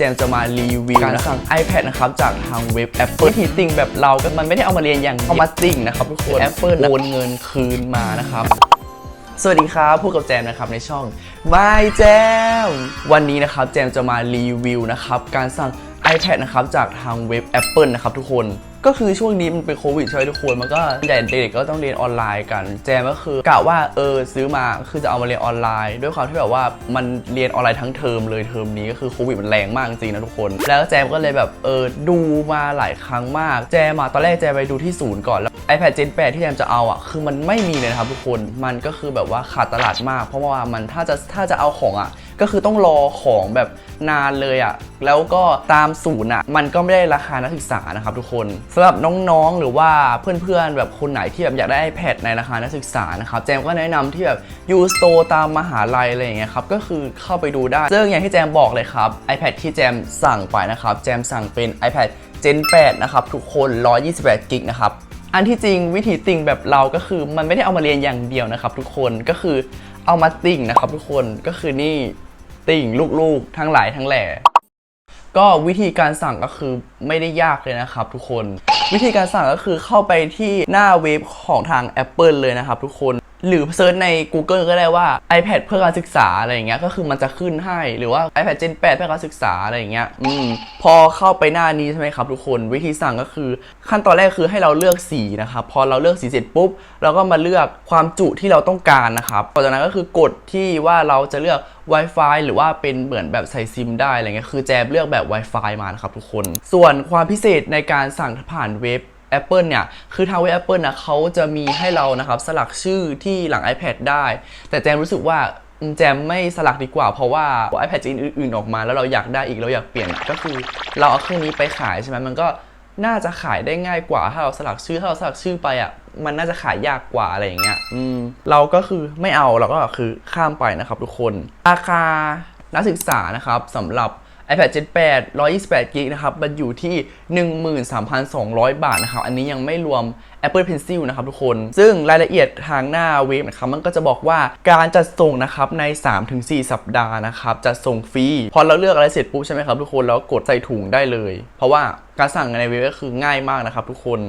เจมส์จะมารีวิวการสั่ง iPad นะครับจากทางเว็บ Apple วิธีติ่งแบบเราก็มันไม่ได้เอามาเรียนอย่างเดียวเอามาติ่งนะครับทุกคน Apple โอนเงินคืนมานะครับ สวัสดีครับพวกกับแจมนะครับในช่อง My แจม วันนี้นะครับแจมจะมารีวิวนะครับ การสั่ง iPad นะครับจากทางเว็บ Apple นะครับทุกคน ก็คือช่วงนี้มันเป็นโควิดใช่ไหมทุกคน มันก็ใหญ่เด็กๆก็ต้องเรียนออนไลน์กัน แจมก็คือกะว่าเออซื้อมาคือจะเอามาเรียนออนไลน์ ด้วยความที่แบบว่ามันเรียนออนไลน์ทั้งเทอมเลยเทอมนี้ก็คือโควิดมันแรงมากจริงๆนะทุกคน แล้วแจมก็เลยแบบเออดูมาหลายครั้งมาก แจมอะตอนแรกแจมไปดูที่ศูนย์ก่อนแล้ว iPad Gen 8 ที่แจมจะเอาอะคือมันไม่มีเลยนะครับทุกคนมันก็คือแบบว่าขาดตลาดมาก เพราะว่ามันถ้าจะถ้าจะเอาของอะ ก็คือต้องรอของแบบนานเลยอะ่ะ แล้วก็ตามศูนย์อะ่ะ มันก็ไม่ได้ราคานักศึกษานะครับทุกคนสำหรับน้องๆ หรือว่าเพื่อนๆ แบบคนไหนที่แบบอยากได้ iPad ในราคานักศึกษานะครับแจมก็แนะนำที่แบบยูสโตตามมหาลัยอะไรอย่างเงี้ยครับ ก็คือเข้าไปดูได้ซึ่งอย่างที่แจมบอกเลยครับ iPad ที่แจมสั่งไปนะครับ แจมสั่งเป็น iPad Gen 8 นะครับ ทุกคน 128 กิกนะครับอันที่จริงวิธีติ่งแบบเราก็คือมันไม่ได้เอามาเรียนอย่างเดียวนะครับ ทุกคนก็คือเอามาติ่งนะครับ ทุกคนก็คือนี่ ติ่งลูกๆ ทั้งหลายทั้งแหล่ก็วิธีการสั่งก็คือไม่ได้ยากเลยนะครับทุกคน วิธีการสั่งก็คือเข้าไปที่หน้าเว็บของทาง Apple เลยนะครับทุกคน หรือเซิร์ชใน Google ก็ได้ว่า iPad เพื่อการศึกษาอะไรอย่างเงี้ยก็คือมันจะขึ้นให้ หรือว่า iPad Gen 8 เพื่อการศึกษาอะไรอย่างเงี้ยอืมพอเข้าไปหน้านี้ใช่ไหมครับทุกคนวิธีสั่งก็คือ ขั้นตอนแรกคือให้เราเลือกสีนะครับพอเราเลือกสีเสร็จปุ๊บ เราก็มาเลือกความจุที่เราต้องการนะครับต่อจากนั้นก็คือกดที่ว่าเราจะเลือก Wi-Fi หรือว่าเป็นเหมือนแบบใส่ซิมได้อะไรเงี้ยคือแจมเลือกแบบ Wi-Fi มานะครับทุกคน ส่วนความพิเศษในการสั่งผ่านเว็บ Apple เนี่ย คือทางเว็บ Apple นะเขาจะมีให้เรานะครับสลักชื่อที่หลัง iPad ได้ แต่แจมรู้สึกว่าแจมไม่สลักดีกว่า เพราะว่า iPad จีนอื่นๆออกมา แล้วเราอยากได้อีกเราอยากเปลี่ยนก็คือเราเอาเครื่องนี้ไปขายใช่ไหมมันก็น่าจะขายได้ง่ายกว่าถ้าเราสลักชื่อถ้าเราสลักชื่อไปอะมันน่าจะขายยากกว่าอะไรอย่างเงี้ยอืมเราก็คือไม่เอาเราก็คือข้ามไปนะครับทุกคน ราคานักศึกษานะครับสำหรับ iPad Gen 8 128 g b นะครับ มันอยู่ที่ 13,200 บาทนะครับ อันนี้ยังไม่รวม Apple Pencil นะครับทุกคน ซึ่งรายละเอียดทางหน้าเว็บนะครับ มันก็จะบอกว่าการจัดส่งนะครับใน 3-4 สัปดาห์นะครับจะส่งฟรี พอเราเลือกอะไรเสร็จปุ๊บใช่ไหมครับทุกคน แล้วกดใส่ถุงได้เลย เพราะว่าการสั่งในเว็บก็คือง่ายมากนะครับทุกคน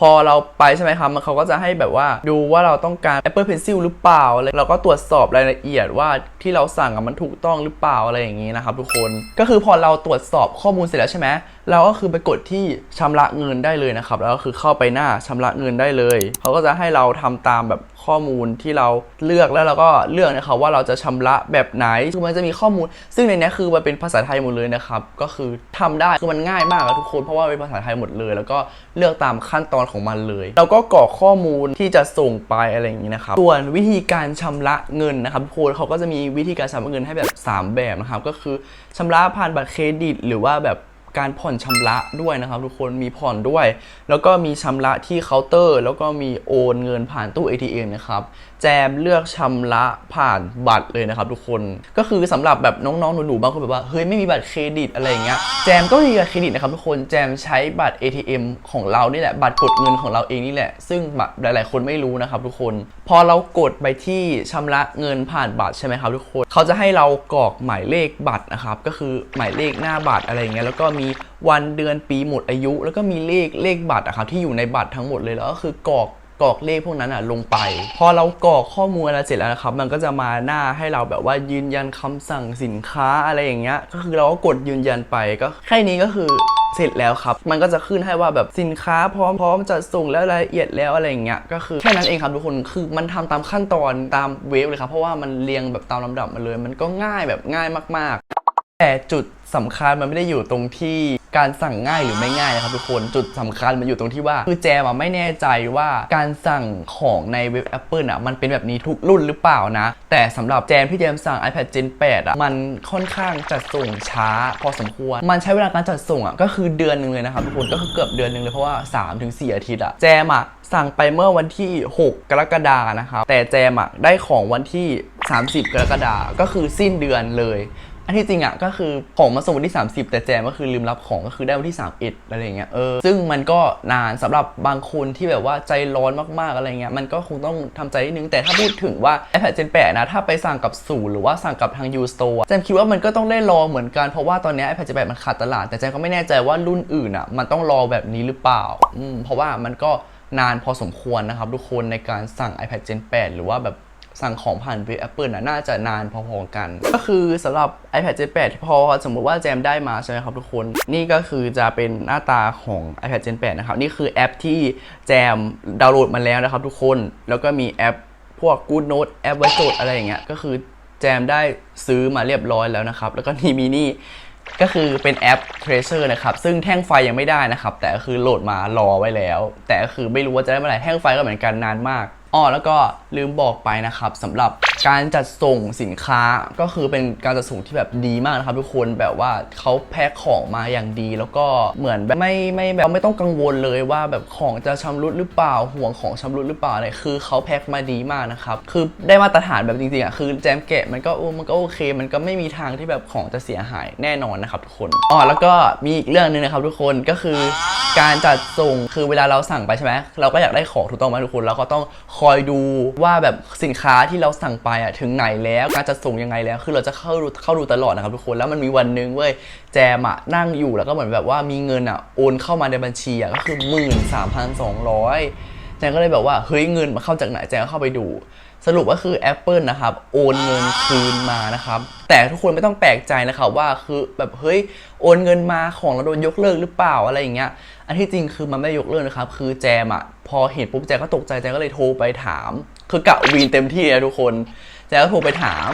พอเราไปใช่ไหมครับมันเขาก็จะให้แบบว่าดูว่าเราต้องการ Apple Pencil หรือเปล่าอะไรเราก็ตรวจสอบรายละเอียดว่าที่เราสั่งมันถูกต้องหรือเปล่าอะไรอย่างนี้นะครับทุกคนก็คือพอเราตรวจสอบข้อมูลเสร็จแล้วใช่ไหม เราก็คือไปกดที่ชำระเงินได้เลยนะครับ แล้วก็คือเข้าไปหน้าชำระเงินได้เลยเขาก็จะให้เราทำตามแบบข้อมูลที่เราเลือกแล้วเราก็เลือกนะครับว่าเราจะชำระแบบไหนคือมันจะมีข้อมูล ซึ่งในนี้คือมันเป็นภาษาไทยหมดเลยนะครับ ก็คือทำได้คือมันง่ายมากอะทุกคนเพราะว่าเป็นภาษาไทยหมดเลย แล้วก็เลือกตามขั้นตอนของมันเลย เราก็กรอกข้อมูลที่จะส่งไปอะไรอย่างนี้นะครับส่วนวิธีการชำระเงินนะครับทุกคนเขาก็จะมีวิธีการชำระเงินให้แบบ 3 แบบนะครับก็คือชำระผ่านบัตรเครดิต หรือว่าแบบ การผ่อนชำระด้วยนะครับทุกคนมีผ่อนด้วย แล้วก็มีชำระที่เคาน์เตอร์ แล้วก็มีโอนเงินผ่านตู้ ATM นะครับ แจมเลือกชำระผ่านบัตรเลยนะครับทุกคนก็คือสำหรับแบบน้องๆหนูๆบางคนแบบว่าเฮ้ยไม่มีบัตรเครดิตอะไรอย่างเงี้ยแจมก็มีบัตรเครดิตนะครับทุกคนแจมใช้บัตร ATM ของเรานี่แหละบัตรกดเงินของเราเองนี่แหละ ซึ่งแบบหลายๆ คนไม่รู้นะครับทุกคน พอเรากดไปที่ชำระเงินผ่านบัตรใช่ไหมครับทุกคนเขาจะให้เรากรอกหมายเลขบัตรนะครับก็คือหมายเลขหน้าบัตรอะไรอย่างเงี้ยแล้วก็มีวันเดือนปีหมดอายุ แล้วก็มีเลขเลขบัตรอะครับที่อยู่ในบัตรทั้งหมดเลยแล้วก็คือกรอก กรอกเลขพวกนั้นอะลงไป พอเรากรอกข้อมูลอะไรเสร็จแล้วนะครับ มันก็จะมาหน้าให้เราแบบว่ายืนยันคำสั่งสินค้าอะไรอย่างเงี้ยก็คือเราก็กดยืนยันไปก็แค่นี้ก็คือเสร็จแล้วครับ มันก็จะขึ้นให้ว่าแบบสินค้าพร้อมพร้อมจะส่งแล้วรายละเอียดแล้วอะไรอย่างเงี้ย ก็คือแค่นั้นเองครับทุกคน คือมันทำตามขั้นตอนตามเวฟเลยครับ เพราะว่ามันเรียงแบบตามลำดับมาเลย มันก็ง่ายแบบง่ายมาก ๆ แต่จุดสำคัญมันไม่ได้อยู่ตรงที่การสั่งง่ายหรือไม่ง่ายนะครับทุกคนจุดสำคัญมันอยู่ตรงที่ว่าคือแจมอะไม่แน่ใจว่าการสั่งของในเว็บ Apple อะมันเป็นแบบนี้ทุกรุ่นหรือเปล่านะ แต่สำหรับแจมที่แจมสั่ง iPad Gen 8 อะ มันค่อนข้างจัดส่งช้าพอสมควร มันใช้เวลาการจัดส่งอะก็คือเดือนหนึ่งเลยนะครับทุกคนก็คือเกือบเดือนหนึ่งเลยเพราะว่า 3-4 อาทิตย์อะแจมอะสั่งไปเมื่อวันที่ 6 กรกฎานะครับแต่แจมอะได้ของวันที่ 30 กรกฎาก็คือสิ้นเดือนเลย อันที่จริงอะก็คือของมาส่งวันที่ 30 แต่แจมก็คือลืมรับของก็คือได้วันที่31อะไรอย่างเงี้ยเออซึ่งมันก็นานสำหรับบางคนที่แบบว่าใจร้อนมากๆอะไรเงี้ยมันก็คงต้องทำใจนิดนึงแต่ถ้าพูดถึงว่า iPad Gen 8นะถ้าไปสั่งกับศูนย์หรือว่าสั่งกับทาง U Store แจมคิดว่ามันก็ต้องได้รอเหมือนกันเพราะว่าตอนนี้ iPad Gen 8มันขาดตลาด แต่แจมก็ไม่แน่ใจว่ารุ่นอื่นอะมันต้องรอแบบนี้หรือเปล่าอืมเพราะว่ามันก็นานพอสมควรนะครับทุกคนในการสั่ง iPad Gen 8 หรือว่าแบบ สั่งของผ่านเว็บ Apple นะน่าจะนานพอๆกัน ก็คือสำหรับ iPad Gen 8 พอสมมุติว่าแจมได้มาใช่ไหมครับทุกคน นี่ก็คือจะเป็นหน้าตาของ iPad Gen 8 นะครับ นี่คือแอปที่แจมดาวน์โหลดมาแล้วนะครับทุกคน แล้วก็มีแอปพวก Good Note แอปไว้จดอะไรอย่างเงี้ย ก็คือแจมได้ซื้อมาเรียบร้อยแล้วนะครับ แล้วก็นี่มีนี่ก็คือเป็นแอป Tracer นะครับ ซึ่งแท่งไฟยังไม่ได้นะครับ แต่ก็คือโหลดมารอไว้แล้ว แต่ก็คือไม่รู้ว่าจะได้เมื่อไหร่แท่งไฟก็เหมือนกันนานมาก อ้อแล้วก็ลืมบอกไปนะครับสำหรับ การจัดส่งสินค้าก็คือเป็นการจัดส่งที่แบบดีมากนะครับทุกคนแบบว่าเขาแพ็คของมาอย่างดี แล้วก็เหมือนแบบไม่ไม่แบบไม่ต้องกังวลเลยว่าแบบของจะชำรุดหรือเปล่าห่วงของชำรุดหรือเปล่าอะไรคือเขาแพ็คมาดีมากนะครับคือได้มาตรฐานแบบจริงๆอะคือแจมแกะมันก็โอ้มันก็โอเค มันก็ไม่มีทางที่แบบของจะเสียหายแน่นอนนะครับทุกคนอ๋อแล้วก็มีอีกเรื่องหนึงนะครับทุกคนก็คือการจัดส่งคือเวลาเราสั่งไปใช่ไหมเราก็อยากได้ของถูกต้องไหมทุกคนเราก็ต้องคอยดูว่าแบบสินค้าที่เราสั่งไปอะถึงไหนแล้วการจัดส่งยังไงแล้ว คือเราจะเข้าดูเข้าดูตลอดนะครับทุกคนแล้วมันมีวันนึงเว้ยแจมอะนั่งอยู่แล้วก็เหมือนแบบว่ามีเงินอะโอนเข้ามาในบัญชีอะก็คือหมื่นสามพันสองร้อยแจมก็เลยแบบว่าเฮ้ยเงินมาเข้าจากไหนแจมก็เข้าไปดูสรุปก็คือ Apple นะครับ โอนเงินคืนมานะครับ แต่ทุกคนไม่ต้องแปลกใจนะครับว่าคือแบบเฮ้ยโอนเงินมาของเราโดนยกเลิกหรือเปล่าอะไรอย่างเงี้ยอันที่จริงคือมันไม่ยกเลิกนะครับ คือแจมอะพอเห็นปุ๊บแจมก็ตกใจแจมก็เลยโทรไปถาม คือกะวีนเต็มที่นะทุกคนแจมก็โทรไปถาม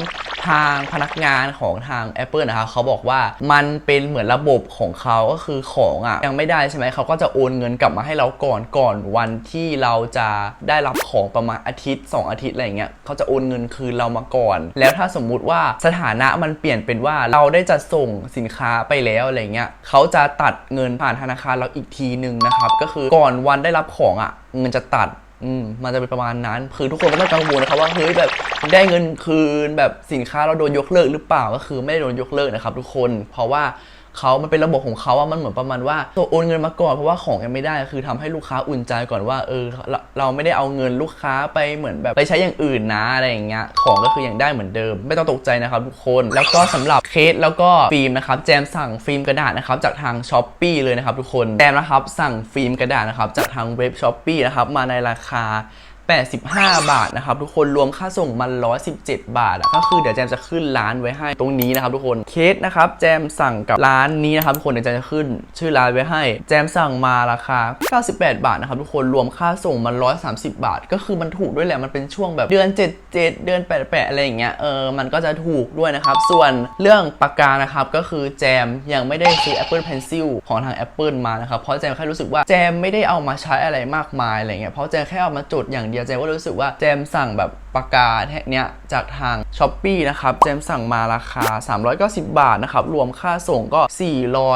ทางพนักงานของทาง Apple นะครับเขาบอกว่ามันเป็นเหมือนระบบของเขาก็คือของอะยังไม่ได้ใช่ไหมเขาก็จะโอนเงินกลับมาให้เราก่อนก่อนวันที่เราจะได้รับของประมาณอาทิตย์ 2 อาทิตย์อะไรเงี้ยเขาจะโอนเงินคืนเรามาก่อน แล้วถ้าสมมุติว่าสถานะมันเปลี่ยนเป็นว่าเราได้จัดส่งสินค้าไปแล้วอะไรเงี้ยเขาจะตัดเงินผ่านธนาคารเราอีกทีหนึ่งนะครับก็คือก่อนวันได้รับของอะเงินจะตัด อืมมันจะเป็นประมาณนั้น คือทุกคนก็ไม่ต้องกังวลนะครับว่าเฮ้ยแบบได้เงินคืนแบบสินค้าเราโดนยกเลิกหรือเปล่าก็คือไม่ได้โดนยกเลิกนะครับ ทุกคนเพราะว่า เขามันเป็นระบบของเขาว่ามันเหมือนประมาณว่าตัวโอนเงินมาก่อนเพราะว่าของยังไม่ได้คือทำให้ลูกค้าอุ่นใจก่อนว่าเออเราไม่ได้เอาเงินลูกค้าไปเหมือนแบบไปใช้อย่างอื่นนะอะไรอย่างเงี้ยของก็คือยังได้เหมือนเดิม ไม่ต้องตกใจนะครับทุกคน แล้วก็สำหรับเคสแล้วก็ฟิล์มนะครับแจมสั่งฟิล์มกระดาษนะครับจากทางช้อปปีเลยนะครับทุกคนแจมนะครับสั่งฟิล์มกระดาษนะครับจากทางเว็บช้อปปีนะครับมาในราคา 85 บาทนะครับทุกคนรวมค่าส่งมัน 117 บาทอะก็คือเดี๋ยวแจมจะขึ้นร้านไว้ให้ตรงนี้นะครับทุกคนเคสนะครับแจมสั่งกับร้านนี้นะครับทุกคนเดี๋ยวแจมจะขึ้น ชื่อร้านไว้ให้ แจมสั่งมาราคา 98 บาทนะครับทุกคนรวมค่าส่งมัน 130 บาท ก็คือมันถูกด้วยแหละมันเป็นช่วงแบบเดือน 77 เดือน 88 อะไรอย่างเงี้ยเออมันก็จะถูกด้วยนะครับส่วนเรื่องปากกานะครับก็คือแจมยังไม่ได้ซื้อ Apple Pencil ของทาง Apple มานะครับเพราะแจมแค่รู้สึกว่าแจมไม่ได้เอามาใช้อะไรมากมายอะไรเงี้ยเพราะแจมแค่เอามาจดอย่างเดียวแจมก็รู้สึกว่าแจมสั่งแบบปากกาเนี้ยจากทาง s h อ p e e นะครับแจมสั่งมาราคา 390 บาทนะครับ รวมค่าส่งก็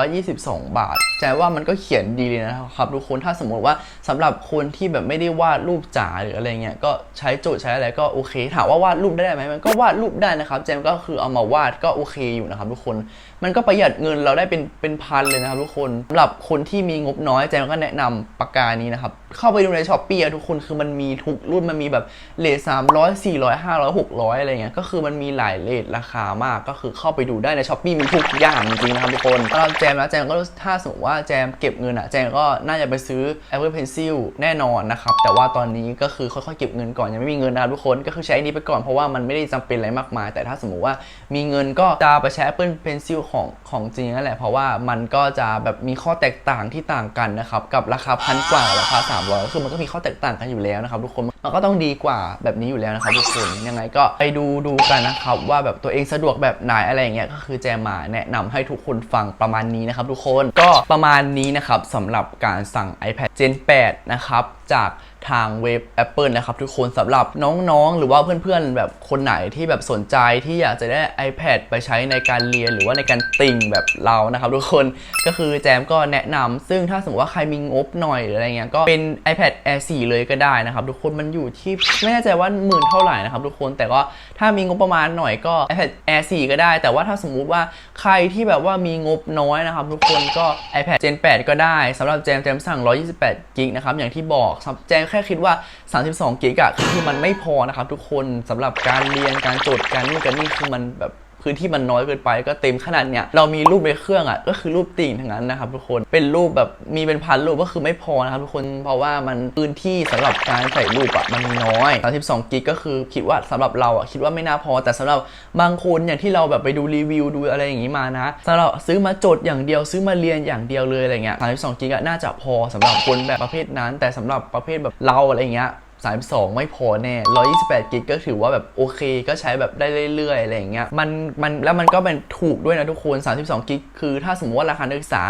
422 บาทแจว่ามันก็เขียนดีเลยนะครับทุกคนถ้าสมมติว่าสำหรับคนที่แบบไม่ได้วาดรูปจ๋าหรืออะไรเงี้ยก็ใช้โจทย์ใช้อะไรก็โอเค ถามว่าวาดรูปได้ไหมมันก็วาดรูปได้นะครับแจมก็คือเอามาวาดก็โอเคอยู่นะครับทุกคนมันก็ประหยัดเงินเราได้เป็นเป็นพันเลยนะครับทุกคนสำหรับคนที่มีงบน้อยแจมก็แนะนำปากกานี้นะครับเข้าไปดูในช้อปปี้ทุกคนคือมันมีทุกรุ่นมันมีแบบเลทสามร้อยสี่ร้อยห้าร้อยหกร้อยอะไรเงี้ยก็คือมันมีหลายเลทราคามากก็คือเข้าไปดูได้ในช้อปปี้มีทุกอย่างจริงๆนะครับทุกคนสำหรับแจมนะแจมก็ถ้าสมมติว่าแจมเก็บเงินอะแจมก็น่าจะไปซื้อ Apple Pencil แน่นอนนะครับแต่ว่าตอนนี้ก็คือค่อยๆเก็บเงินก่อนยังไม่มีเงินนะครับทุกคนก็คือใช้อันนี้ไปก่อนเพราะว่ามันไม่ได้จำเป็นอะไรมากมาย แต่ถ้าสมมติว่ามีเงินก็จะไปใช้ Apple Pencil ของของจริงนั่นแหละเพราะว่ามันก็จะแบบมีข้อแตกต่างที่ต่างกันนะครับกับราคาพันกว่าราคา300ก็คือมันก็มีข้อแตกต่างกันอยู่แล้วนะครับทุกคนมันก็ต้องดีกว่าแบบนี้อยู่แล้วนะครับทุกคนยังไงก็ไปดูดูกันนะครับว่าแบบตัวเองสะดวกแบบไหนอะไรอย่างเงี้ยก็คือแจมมาแนะนำให้ทุกคนฟังประมาณนี้นะครับทุกคนก็ประมาณนี้นะครับสำหรับการสั่ง iPad Gen 8 นะครับจาก ทางเว็บ Apple นะครับทุกคนสำหรับน้องๆ หรือว่าเพื่อนๆ แบบคนไหนที่แบบสนใจที่อยากจะได้ iPad ไปใช้ในการเรียนหรือว่าในการติ่งแบบเรานะครับทุกคนก็คือแจมก็แนะนำซึ่งถ้าสมมติว่าใครมีงบหน่อยหรืออะไรเงี้ยก็เป็น iPad Air 4 เลยก็ได้นะครับทุกคนมันอยู่ที่ไม่แน่ใจว่าหมื่นเท่าไหร่นะครับทุกคนแต่ก็ถ้ามีงบประมาณหน่อยก็ iPad Air 4 ก็ได้ แต่ว่าถ้าสมมุติว่าใครที่แบบว่ามีงบน้อยนะครับทุกคนก็ iPad Gen 8 ก็ได้สำหรับแจมแจมสั่ง128กิกนะครับอย่างที่บอกแจมแค่คิดว่า 32 กิกอะคือมันไม่พอนะครับทุกคนสำหรับการเรียนการจดการนู่นการนี่คือมันแบบ พื้นที่มันน้อยเกินไปก็เต็มขนาดเนี้ยเรามีรูปในเครื่องอะก็คือรูปติ่งทั้งนั้นนะครับทุกคนเป็นรูปแบบมีเป็นพันรูปก็คือไม่พอนะครับทุกคนเพราะว่ามันพื้นที่สำหรับการใส่รูปอะมันน้อย 32กิกก็คือคิดว่าสำหรับเราอะคิดว่าไม่น่าพอ แต่สำหรับบางคนอย่างที่เราแบบไปดูรีวิวดูอะไรอย่างนี้มานะสำหรับซื้อมาจดอย่างเดียวซื้อมาเรียนอย่างเดียวเลยอะไรเงี้ย32กิกอะน่าจะพอสำหรับคนแบบประเภทนั้น แต่สำหรับประเภทแบบเราอะไรเงี้ย 32 ไม่พอแน่ 128กิกก็ถือว่าแบบโอเค ก็ใช้แบบได้เรื่อยๆ อะไรอย่างเงี้ย มันมันแล้วมันก็เป็นถูกด้วยนะทุกคน 32กิกคือถ้าสมมติว่าราคานักศึกษา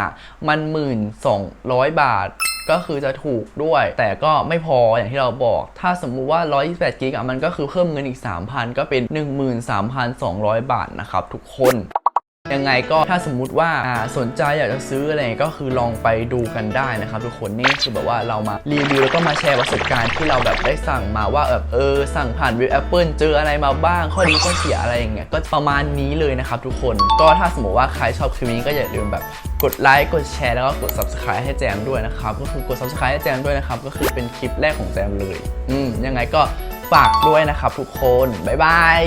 มัน1,200บาท ก็คือจะถูกด้วย แต่ก็ไม่พออย่างที่เราบอก ถ้าสมมุติว่า 128กิกอะมันก็คือเพิ่มเงินอีก 3,000 ก็เป็น 13,200 บาทนะครับทุกคน ยังไงก็ถ้าสมมุติว่าสนใจอยากจะซื้ออะไรก็คือลองไปดูกันได้นะครับทุกคนนี่คือแบบว่าเรามารีวิวแล้วก็มาแชร์ประสบการณ์ที่เราแบบได้สั่งมาว่าแบบเออสั่งผ่านเว็บ Apple เจออะไรมาบ้าง ข้อดีข้อเสียอะไรอย่างเงี้ยก็ประมาณนี้เลยนะครับทุกคนก็ถ้าสมมติว่าใครชอบคลิปนี้ก็อย่าลืมแบบกดไลค์กดแชร์แล้วก็กด subscribe ให้แจมด้วยนะครับก็คือกด subscribe ให้แจมด้วยนะครับก็คือเป็นคลิปแรกของแจมเลย อืมยังไงก็ฝากด้วยนะครับทุกคนบ๊ายบาย